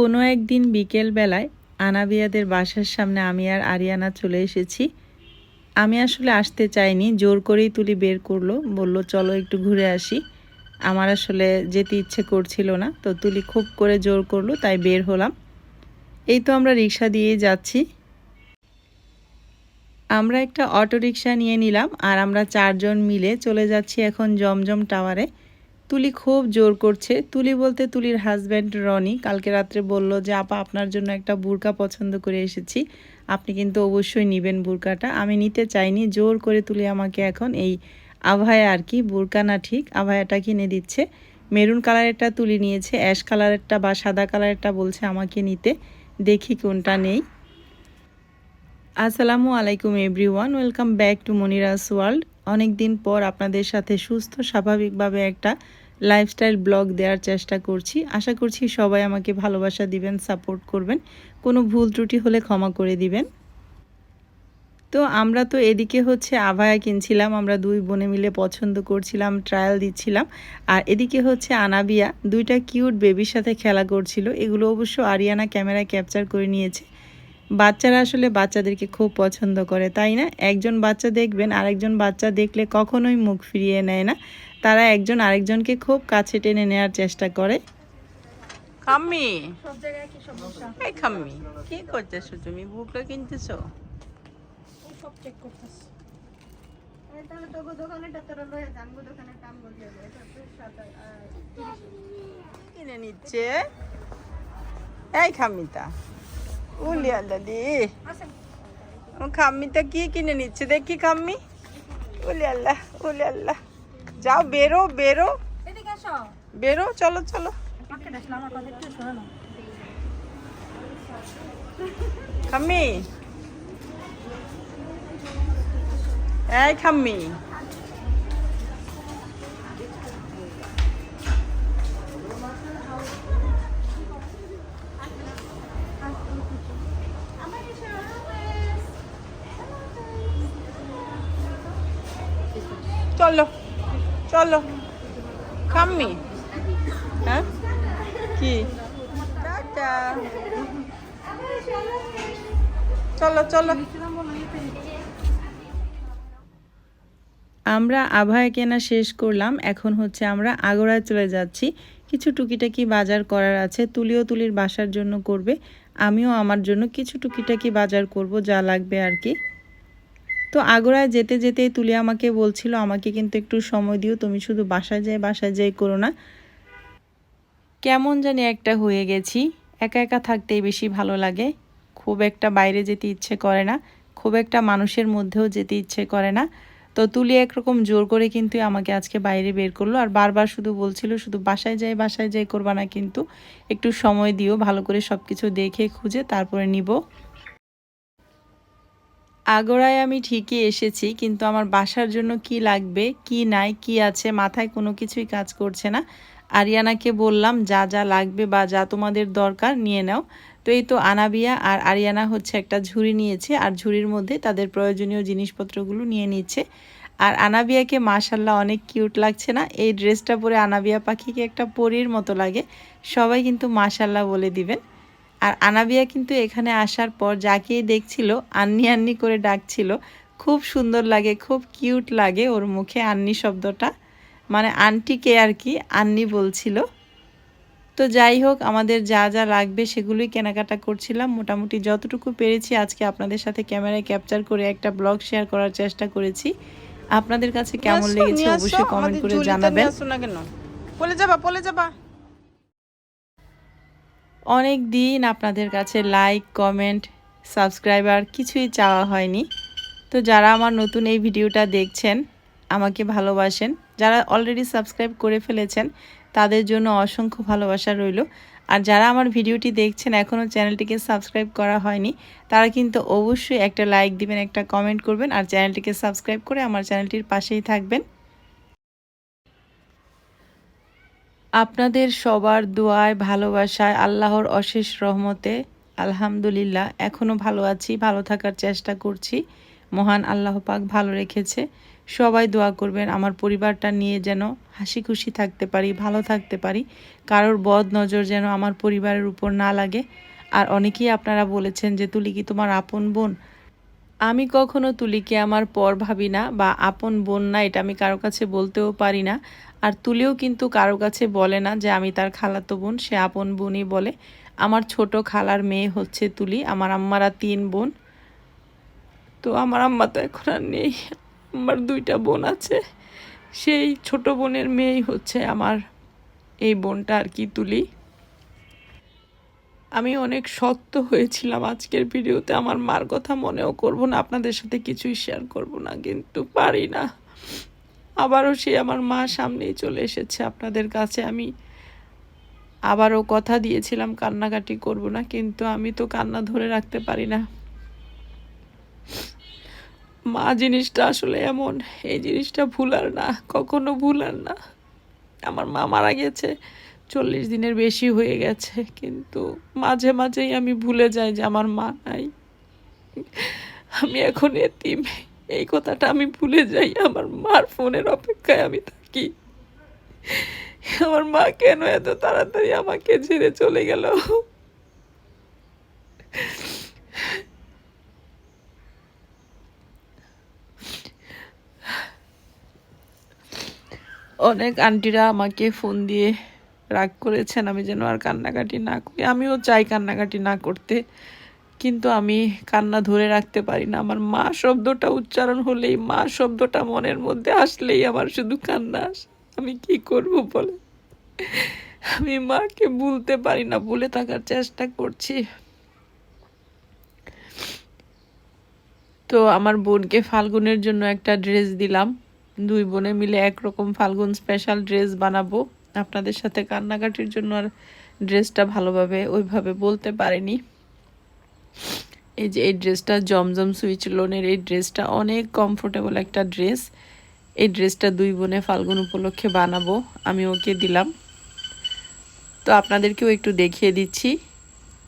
কোনো একদিন বিকেল বেলায় আনাবিয়াদের বাসার সামনে আমি আর আরিয়ানা চলে এসেছি। আমি আসলে আসতে চাইনি, জোর করেই তুলি বের করল, বলল, চলো একটু ঘুরে আসি। আমার আসলে যেতে ইচ্ছে করছিল না, তো তুলি খুব করে জোর করল, তাই বের হলাম। এই তো আমরা রিক্সা দিয়েই যাচ্ছি। আমরা একটা অটো রিক্সা নিয়ে নিলাম আর আমরা চারজন মিলে চলে যাচ্ছি এখন জমজম টাওয়ারে। তুলি খুব জোর করছে। তুলি বলতে তুলির হাজব্যান্ড রনি কালকে রাত্রে বলল যে, আপা, আপনার জন্য একটা বুরকা পছন্দ করে এসেছি। আপনি কিন্তু অবশ্যই নেবেন বুরকাটা। আমি নিতে চাইনি। জোর করে তুলি আমাকে এখন এই আভায়া আর কি, বুরকা না ঠিক, আভায়াটা কিনে দিচ্ছে। মেরুন কালারেরটা তুলি নিয়েছে, অ্যাশ কালারেরটা বা সাদা কালারেরটা বলছে আমাকে নিতে। দেখি কোনটা নেই। আসসালামু আলাইকুম everyone, welcome back to Monira's world. অনেক দিন পর আপনাদের সাথে সুস্থ, স্বাভাবিকভাবে একটা লাইফস্টাইল ব্লগ দেওয়ার চেষ্টা করছি। আশা করছি সবাই আমাকে ভালোবাসা দিবেন সাপোর্ট করবেন। কোনো ভুল ত্রুটি হলে ক্ষমা করে দিবেন। তো আমরা তো এদিকে হচ্ছে আভায়া কিনছিলাম, আমরা দুই বোনে মিলে পছন্দ করছিলাম ট্রায়াল দিচ্ছিলাম। আর এদিকে হচ্ছে আনাবিয়া, দুইটা কিউট বেবির সাথে খেলা করছিল। এগুলো অবশ্য আরিয়ানা ক্যামেরায় ক্যাপচার করে নিয়েছে। বাচ্চারা আসলে বাচ্চাদেরকে খুব পছন্দ করে, তাই না? একজন বাচ্চা দেখবেন, আরেকজন বাচ্চা দেখলে কখনোই মুখ ফিরিয়ে নেয় না। তারা একজন আরেকজনকে খুব কাছে টেনে নেওয়ার চেষ্টা করে। খাম্মি। সব জায়গায় কি সমস্যা? এই খাম্মি কি করতেছো তুমি? বুকটা কিনতেছো? কিনে নিচ্ছে? এই খাম্মিতা উলি আল্লাদি কি কিনে নিচ্ছে? দেখি খাম্মি। উলি আল্লাহ উলি আল্লাহ যাও বেরো বেরো। বেরো চলো চলো। খাম্মি। এই খাম্মি। চলো। চলো খাম্মি হ্যাঁ? কি? চলো চলো। আমরা আভায় কেনা শেষ করলাম। এখন হচ্ছে আমরা আগড়ায় চলে যাচ্ছি। কিছু টুকিটাকি বাজার করার আছে। তুলিও তুলির বাসার জন্য করবে। আমিও আমার জন্য কিছু টুকিটাকি বাজার করব, যা লাগবে আর কি। তো আগড়ায় যেতে যেতেই তুলে আমাকে বলছিল, আমাকে কিন্তু একটু সময় দিও, তুমি শুধু বাসায় যাই বাসায় যাই করো না। কেমন জানি একটা হয়ে গেছি। একা একা থাকতেই বেশি ভালো লাগে। খুব একটা বাইরে যেতে ইচ্ছে করে না। খুব একটা মানুষের মধ্যেও যেতে ইচ্ছে করে না। তো তুলি একরকম জোর করে কিন্তু আমাকে আজকে বাইরে বের করল। আর বারবার শুধু বলছিল, শুধু বাসায় যাই বাসায় যাই করবা না কিন্তু। একটু সময় দিও, ভালো করে সব কিছু দেখে, খুঁজে তারপরে নিব। আগড়ায় আমি ঠিকই এসেছি, কিন্তু আমার বাসার জন্য কি লাগবে, কি নাই, কি আছে, মাথায় কোনো কিছুই কাজ করছে না। আরিয়ানাকে বললাম, যা যা লাগবে বা যা তোমাদের দরকার, নিয়ে নাও। তো এই তো আনাবিয়া আর আরিয়ানা হচ্ছে একটা ঝুড়ি নিয়েছে, আর ঝুড়ির মধ্যে তাদের প্রয়োজনীয় জিনিসপত্রগুলো নিয়ে নিচ্ছে। আর আনাবিয়াকে মাশাল্লাহ অনেক কিউট লাগছে না? এই ড্রেসটা পরে আনাবিয়া পাখিকে একটা পরীর মতো লাগে। সবাই কিন্তু মাশাল্লাহ বলে দিবেন। আর আনাবিয়া কিন্তু এখানে আসার পর যাকেই দেখছিল আন্নি আন্নি করে ডাকছিল। খুব সুন্দর লাগে খুব কিউট লাগে ওর মুখে আন্নি শব্দটা। মানে আন্টিকে আর কি আন্নি বলছিল। তো যাই হোক আমাদের যা যা লাগবে সেগুলোই কেনাকাটা করছিলাম। মোটামুটি যতটুকু পেরেছি আজকে আপনাদের সাথে ক্যামেরায় ক্যাপচার করে একটা ব্লগ শেয়ার করার চেষ্টা করেছি। আপনাদের কাছে কেমন লেগেছে অবশ্যই কমেন্ট করে জানাবেন। পলে যাবা পলে যাবা। অনেক দিন আপনাদের কাছে লাইক কমেন্ট সাবস্ক্রাইবার কিছুই চাওয়া হয়নি। তো যারা আমার নতুন এই ভিডিওটা দেখছেন, আমাকে ভালোবাসেন, যারা অলরেডি সাবস্ক্রাইব করে ফেলেছেন, তাদের জন্য অসংখ্য ভালোবাসা রইল। আর যারা আমার ভিডিওটি দেখছেন এখনও চ্যানেলটিকে সাবস্ক্রাইব করা হয়নি, তারা কিন্তু অবশ্যই একটা লাইক দিবেন, একটা কমেন্ট করবেন, আর চ্যানেলটিকে সাবস্ক্রাইব করে আমার চ্যানেলটির পাশেই থাকবেন। আপনাদের সবার দোয়ায়, ভালোবাসায়, আল্লাহর অশেষ রহমতে, আলহামদুলিল্লাহ এখনও ভালো আছি, ভালো থাকার চেষ্টা করছি। মহান আল্লাহ পাক ভালো রেখেছে। সবাই দোয়া করবেন, আমার পরিবারটা নিয়ে যেন হাসি খুশি থাকতে পারি, ভালো থাকতে পারি। কারোর বদ নজর যেন আমার পরিবারের উপর না লাগে। আর অনেকেই আপনারা বলেছেন যে, তুলি কি তোমার আপন বোন? আমি কখনো তুলিকে আমার পর ভাবি না বা আপন বোন না, এটা আমি কারও কাছে বলতেও পারি না। আর তুলিও কিন্তু কারও কাছে বলে না যে আমি তার খালাতো বোন, সে আপন বোনই বলে। আমার ছোট খালার মেয়ে হচ্ছে তুলি, আমার আম্মারা তিন বোন। তো আমার আম্মা তো এখন আর নেই, আমার দুইটা বোন আছে। সেই ছোট বোনের মেয়েই হচ্ছে আমার এই বোনটা আর কি তুলি। আমি অনেক শক্ত হয়েছিলাম আজকের ভিডিওতে। আমার মার কথা মনেও করব না, আপনাদের সাথে কিছুই শেয়ার করব না, কিন্তু পারি না। আবারও সে আমার মা সামনেই চলে এসেছে আপনাদের কাছে। আমি আবারও কথা দিয়েছিলাম, কান্নাকাটি করব না, কিন্তু আমি তো কান্না ধরে রাখতে পারি না। মা জিনিসটা আসলে এমন, এই জিনিসটা ভুলার না, কখনো ভুলার না। আমার মা মারা গেছে। চল্লিশ দিনের বেশি হয়ে গেছে, কিন্তু মাঝে মাঝেই আমি ভুলে যাই যে আমার মা নাই। আমি এখন এতিম, এই কথাটা আমি ভুলে যাই, আমার মার ফোনের অপেক্ষায় আমি থাকি। আমার মা কেন এত তাড়াতাড়ি আমাকে ছেড়ে চলে গেল? অনেক আন্টিরা আমাকে ফোন দিয়ে রাগ করেছেন, আমি যেন আর কান্নাকাটি না করি। আমিও চাই কান্নাকাটি না করতে, কিন্তু আমি কান্না ধরে রাখতে পারি না। আমার মা শব্দটা উচ্চারণ হলেই, মা শব্দটা মনের মধ্যে আসলেই আমার শুধু কান্না আসে। আমি কি করব বলে আমি মাকে ভুলতে পারি না, ভুলে থাকার চেষ্টা করছি। তো আমার বোনকে ফাল্গুনের জন্য একটা ড্রেস দিলাম। দুই বোনে মিলে একরকম ফাল্গুন স্পেশাল ড্রেস বানাবো। আপনাদের সাথে কান্নাকাটির জন্য আর ড্রেসটা ভালোভাবে ওইভাবে বলতে পারিনি। এই যে এই ড্রেসটা, জমজম সুইচ লোনের এই ড্রেসটা অনেক কমফোর্টেবল একটা ড্রেস। এই ড্রেসটা দুই বোনে ফাল্গুন উপলক্ষে বানাবো, আমি ওকে দিলাম। তো আপনাদেরকেও একটু দেখিয়ে দিচ্ছি।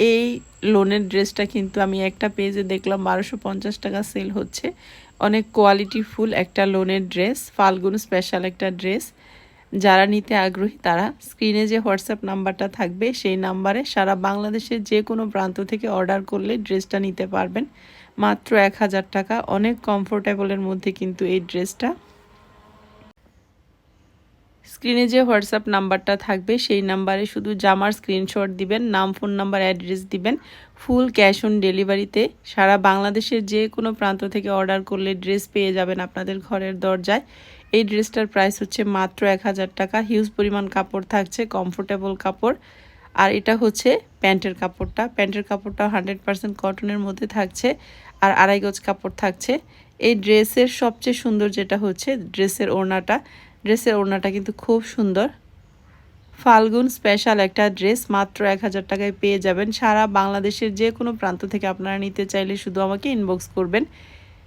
এই লোনের ড্রেসটা কিন্তু আমি একটা পেজে দেখলাম, বারোশো পঞ্চাশ টাকা সেল হচ্ছে। অনেক কোয়ালিটি ফুল একটা লোনের ড্রেস, ফাল্গুন স্পেশাল একটা ড্রেস। যারা নিতে আগ্রহী, তারা স্ক্রিনে যে হোয়াটসঅ্যাপ নাম্বারটা থাকবে, সেই নাম্বারে সারা বাংলাদেশের যে কোনো প্রান্ত থেকে অর্ডার করলে ড্রেসটা নিতে পারবেন। মাত্র এক হাজার টাকা। অনেক কমফোর্টেবলের মধ্যে কিন্তু এই ড্রেসটা স্ক্রিনে যে হোয়াটসঅ্যাপ নাম্বারটা থাকবে, সেই নাম্বারে শুধু জামার স্ক্রিনশট দিবেন, নাম ফোন নাম্বার অ্যাড্রেস দিবেন। ফুল ক্যাশ অন ডেলিভারিতে সারা বাংলাদেশের যে কোনো প্রান্ত থেকে অর্ডার করলে ড্রেস পেয়ে যাবেন আপনাদের ঘরের দরজায়। এই ড্রেসটার প্রাইস হচ্ছে মাত্র এক হাজার টাকা। হিউজ পরিমাণ কাপড় থাকছে কমফোর্টেবল কাপড়। আর এটা হচ্ছে প্যান্টের কাপড়টা। প্যান্টের কাপড়টা হান্ড্রেড পারসেন্ট কটনের মধ্যে থাকছে আর আড়াই গজ কাপড় থাকছে। এই ড্রেসের সবচেয়ে সুন্দর যেটা হচ্ছে, ড্রেসের ওড়নাটা। ড্রেসের ওড়নাটা কিন্তু খুব সুন্দর। ফাল্গুন স্পেশাল একটা ড্রেস, মাত্র এক হাজার টাকায় পেয়ে যাবেন। সারা বাংলাদেশের যে কোনো প্রান্ত থেকে আপনারা নিতে চাইলে শুধু আমাকে ইনবক্স করবেন।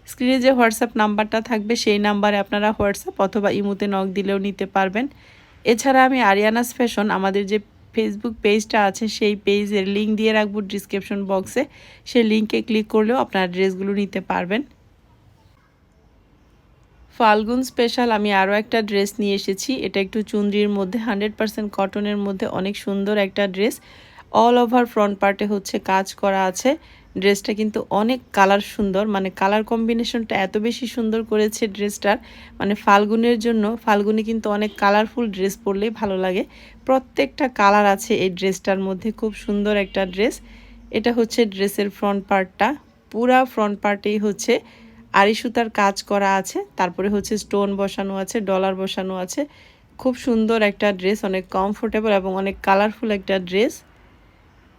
স্ক্রিনে যে হোয়াটসঅ্যাপ নাম্বারটা থাকবে, সেই নাম্বারে আপনারা হোয়াটসঅ্যাপ অথবা ইমুতে নক দিলেও নিতে পারবেন। এছাড়া আমি আরিয়ানাস ফ্যাশন, আমাদের যে ফেসবুক পেজটা আছে, সেই পেজের লিঙ্ক দিয়ে রাখব ডিসক্রিপশন বক্সে সেই লিঙ্কে ক্লিক করলেও আপনারা ড্রেসগুলো নিতে পারবেন। ফাল্গুন স্পেশাল আমি আরও একটা ড্রেস নিয়ে এসেছি। এটা একটু চুন্দ্রির মধ্যে হান্ড্রেড পারসেন্ট কটনের মধ্যে অনেক সুন্দর একটা ড্রেস অল ওভার ফ্রন্ট পার্টে হচ্ছে কাজ করা আছে। ড্রেসটা কিন্তু অনেক কালার সুন্দর। মানে কালার কম্বিনেশনটা এত বেশি সুন্দর করেছে ড্রেসটার। মানে ফাল্গুনের জন্য, ফাল্গুনে কিন্তু অনেক কালারফুল ড্রেস পরলেই ভালো লাগে। প্রত্যেকটা কালার আছে এই ড্রেসটার মধ্যে, খুব সুন্দর একটা ড্রেস। এটা হচ্ছে ড্রেসের ফ্রন্ট পার্টটা। পুরা ফ্রন্ট পার্টেই হচ্ছে আড়ি সুতার কাজ করা আছে। তারপরে হচ্ছে স্টোন বসানো আছে, ডলার বসানো আছে। খুব সুন্দর একটা ড্রেস, অনেক কমফোর্টেবল এবং অনেক কালারফুল একটা ড্রেস।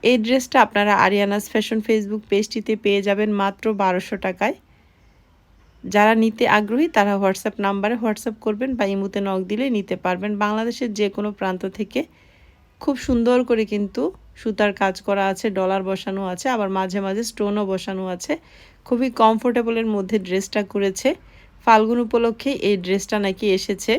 এই ড্রেসটা আপনারা আরিয়ানাস ফ্যাশন ফেসবুক পেজটিতে পেয়ে যাবেন মাত্র বারোশো টাকায়। যারা নিতে আগ্রহী, তারা হোয়াটসঅ্যাপ নাম্বারে হোয়াটসঅ্যাপ করবেন বা ইমুতে নক দিলে নিতে পারবেন। বাংলাদেশের যে কোনো প্রান্ত থেকে খুব সুন্দর করে কিন্তু সুতার কাজ করা আছে, ডলার বসানো আছে, আবার মাঝে মাঝে স্টোনও বসানো আছে। খুবই কমফোর্টেবলের মধ্যে ড্রেসটা করেছে। ফাল্গুন উপলক্ষে এই ড্রেসটা নাকি এসেছে।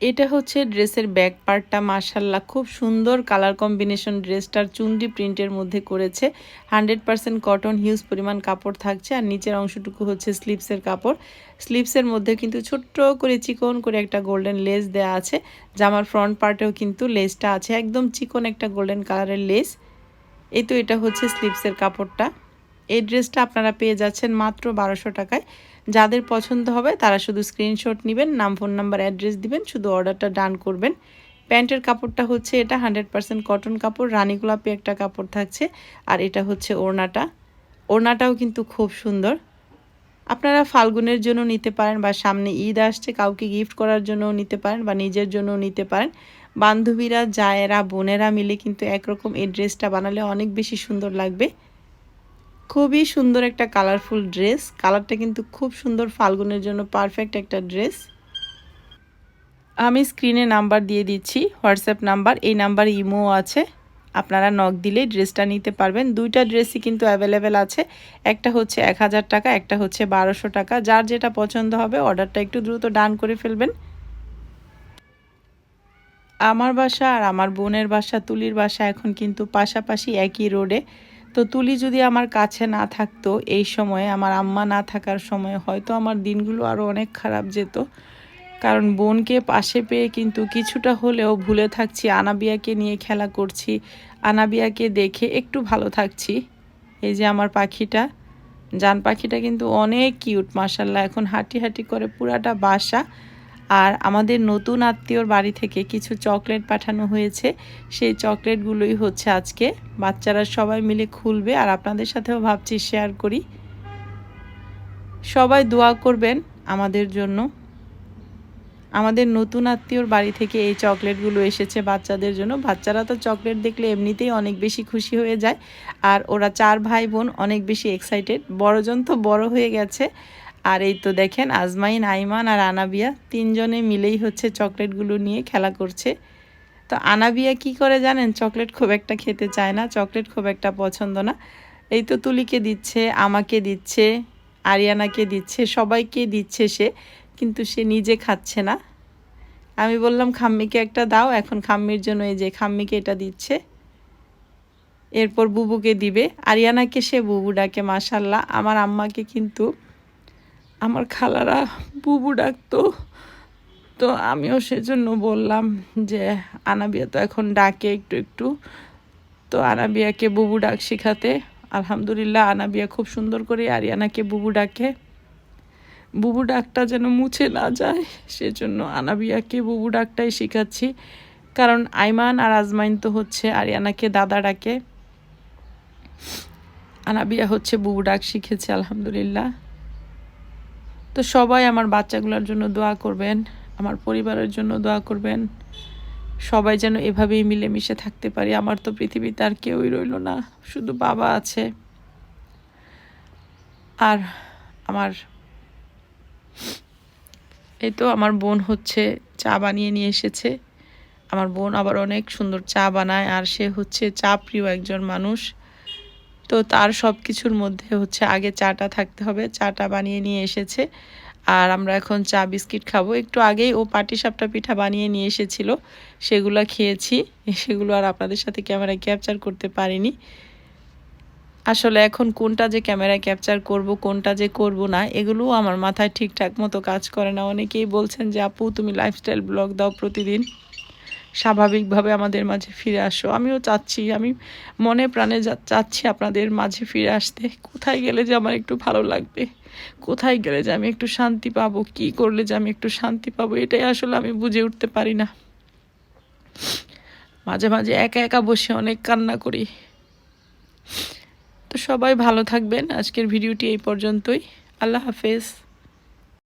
এটা হচ্ছে ড্রেসের ব্যাক পার্টটা মার্শাল্লাহ খুব সুন্দর কালার কম্বিনেশন ড্রেসটার চুন্ডি প্রিন্টের মধ্যে করেছে। হান্ড্রেড পার্সেন্ট কটন, হিউজ পরিমাণ কাপড় থাকছে। আর নিচের অংশটুকু হচ্ছে স্লিপসের কাপড়। স্লিপসের মধ্যে কিন্তু ছোট্ট করে চিকন করে একটা গোল্ডেন লেস দেওয়া আছে। জামার ফ্রন্ট পার্টেও কিন্তু লেসটা আছে। একদম চিকন একটা গোল্ডেন কালারের লেস। এই তো এটা হচ্ছে স্লিপসের কাপড়টা। এই ড্রেসটা আপনারা পেয়ে যাচ্ছেন মাত্র বারোশো টাকায়। যাদের পছন্দ হবে তারা শুধু স্ক্রিনশট নেবেন, নাম ফোন নাম্বার অ্যাড্রেস দিবেন, শুধু অর্ডারটা ডান করবেন। প্যান্টের কাপড়টা হচ্ছে এটা হান্ড্রেড পার্সেন্ট কটন কাপড়, রানী গোলাপি একটা কাপড় থাকছে, আর এটা হচ্ছে ওড়নাটা। ওড়নাটাও কিন্তু খুব সুন্দর। আপনারা ফাল্গুনের জন্য নিতে পারেন বা সামনে ঈদ আসছে, কাউকে গিফট করার জন্যও নিতে পারেন বা নিজের জন্যও নিতে পারেন। বান্ধবীরা জায়েরা বোনেরা মিলে কিন্তু একরকম এই ড্রেসটা বানালে অনেক বেশি সুন্দর লাগবে। খুবই সুন্দর একটা কালারফুল ড্রেস কালারটা কিন্তু খুব সুন্দর ফাল্গুনের জন্য পারফেক্ট একটা ড্রেস আমি স্ক্রিনে নাম্বার দিয়ে দিচ্ছি হোয়াটসঅ্যাপ নাম্বার এই নাম্বার ইমো আছে। আপনারা নক দিলেই ড্রেসটা নিতে পারবেন। দুইটা ড্রেসই কিন্তু অ্যাভেলেবেল আছে। একটা হচ্ছে এক হাজার টাকা, একটা হচ্ছে বারোশো টাকা। যার যেটা পছন্দ হবে অর্ডারটা একটু দ্রুত ডান করে ফেলবেন। আমার বাসা আর আমার বোনের বাসা, তুলির বাসা এখন কিন্তু পাশাপাশি একই রোডে তো তুলি যদি আমার কাছে না থাকতো, এই সময়ে, আমার আম্মা না থাকার সময়, হয়তো আমার দিনগুলো আরও অনেক খারাপ যেত। কারণ বোনকে পাশে পেয়ে কিন্তু কিছুটা হলেও ভুলে থাকছি, আনাবিয়াকে নিয়ে খেলা করছি, আনাবিয়াকে দেখে একটু ভালো থাকছি। এই যে আমার পাখিটা, জান পাখিটা কিন্তু অনেক কিউট মাসাল্লাহ এখন হাঁটি হাঁটি করে পুরাটা বাসা। আর আমাদের নতুন আত্মীয়র বাড়ি থেকে কিছু চকলেট পাঠানো হয়েছে। সেই চকলেটগুলোই হচ্ছে আজকে। বাচ্চারা সবাই মিলে খুলবে আর আপনাদের সাথেও ভাবছি শেয়ার করি। সবাই দোয়া করবেন আমাদের জন্য। আমাদের নতুন আত্মীয়র বাড়ি থেকে এই চকলেটগুলো এসেছে বাচ্চাদের জন্য। বাচ্চারা তো চকলেট দেখলে এমনিতেই অনেক বেশি খুশি হয়ে যায়। আর ওরা চার ভাই বোন অনেক বেশি এক্সাইটেড বড়জন তো বড় হয়ে গেছে। আর এই তো দেখেন আজমাইন, আইমান আর আনাবিয়া তিনজনে মিলেই হচ্ছে চকলেটগুলো নিয়ে খেলা করছে। তো আনাবিয়া কি করে জানেন? চকলেট খুব একটা খেতে চায় না, চকলেট খুব একটা পছন্দ না। এই তো তুলিকে দিচ্ছে, আমাকে দিচ্ছে, আরিয়ানাকে দিচ্ছে, সবাইকে দিচ্ছে সে, কিন্তু সে নিজে খাচ্ছে না। আমি বললাম, খাম্মিকে একটা দাও। এখন খাম্মির জন্য এই যে খাম্মিকে এটা দিচ্ছে। এরপর বুবুকে দিবে। আরিয়ানাকে সে বুবু ডাকে মাসাল্লাহ আমার আম্মাকে কিন্তু আমার খালারা বুবু ডাকতো। তো আমিও সেজন্য বললাম যে, আনাবিয়া তো এখন ডাকে একটু একটু। তো আনাবিয়াকে বুবু ডাক শেখাতে। আলহামদুলিল্লাহ, আনাবিয়া খুব সুন্দর করে আরিয়ানাকে বুবু ডাকে। বুবু ডাকটা যেন মুছে না যায়, সেজন্য আনাবিয়াকে বুবু ডাকটাই শেখাচ্ছি। কারণ আইমান আর আজমাইন তো হচ্ছে আরিয়ানাকে দাদা ডাকে। আনাবিয়া হচ্ছে বুবু ডাক শিখেছে, আলহামদুলিল্লাহ। তো সবাই আমার বাচ্চাগুলোর জন্য দোয়া করবেন, আমার পরিবারের জন্য দোয়া করবেন। সবাই যেন এভাবেই মিলেমিশে থাকতে পারি। আমার তো পৃথিবীতে আর কেউই রইল না, শুধু বাবা আছে। আর আমার, এই তো আমার বোন হচ্ছে চা বানিয়ে নিয়ে এসেছে। আমার বোন আবার অনেক সুন্দর চা বানায়, আর সে হচ্ছে চা প্রিয় একজন মানুষ। তো তার সব কিছুর মধ্যে হচ্ছে আগে চাটা থাকতে হবে। চাটা বানিয়ে নিয়ে এসেছে। আর আমরা এখন চা, বিস্কিট খাব। একটু আগেই ও পাটিসাপটা পিঠা বানিয়ে নিয়ে এসেছিল। সেগুলো খেয়েছি। সেগুলো আর আপনাদের সাথে ক্যামেরায় ক্যাপচার করতে পারিনি। আসলে এখন কোনটা যে ক্যামেরায় ক্যাপচার করব, কোনটা যে করব না, এগুলোও আমার মাথায় ঠিকঠাক মতো কাজ করে না। অনেকেই বলছেন যে, আপু, তুমি লাইফস্টাইল ব্লগ দাও প্রতিদিন। স্বাভাবিকভাবে আমাদের মাঝে ফিরে আসো। আমিও চাচ্ছি, আমি মনে প্রাণে চাচ্ছি আপনাদের মাঝে ফিরে আসতে। কোথায় গেলে যে আমার একটু ভালো লাগবে? কোথায় গেলে যে আমি একটু শান্তি পাবো? কি করলে যে আমি একটু শান্তি পাবো? এটাই আসলে আমি বুঝে উঠতে পারি না। মাঝে মাঝে একা একা বসে অনেক কান্না করি। তো সবাই ভালো থাকবেন। আজকের ভিডিওটি এই পর্যন্তই। আল্লাহ হাফেজ।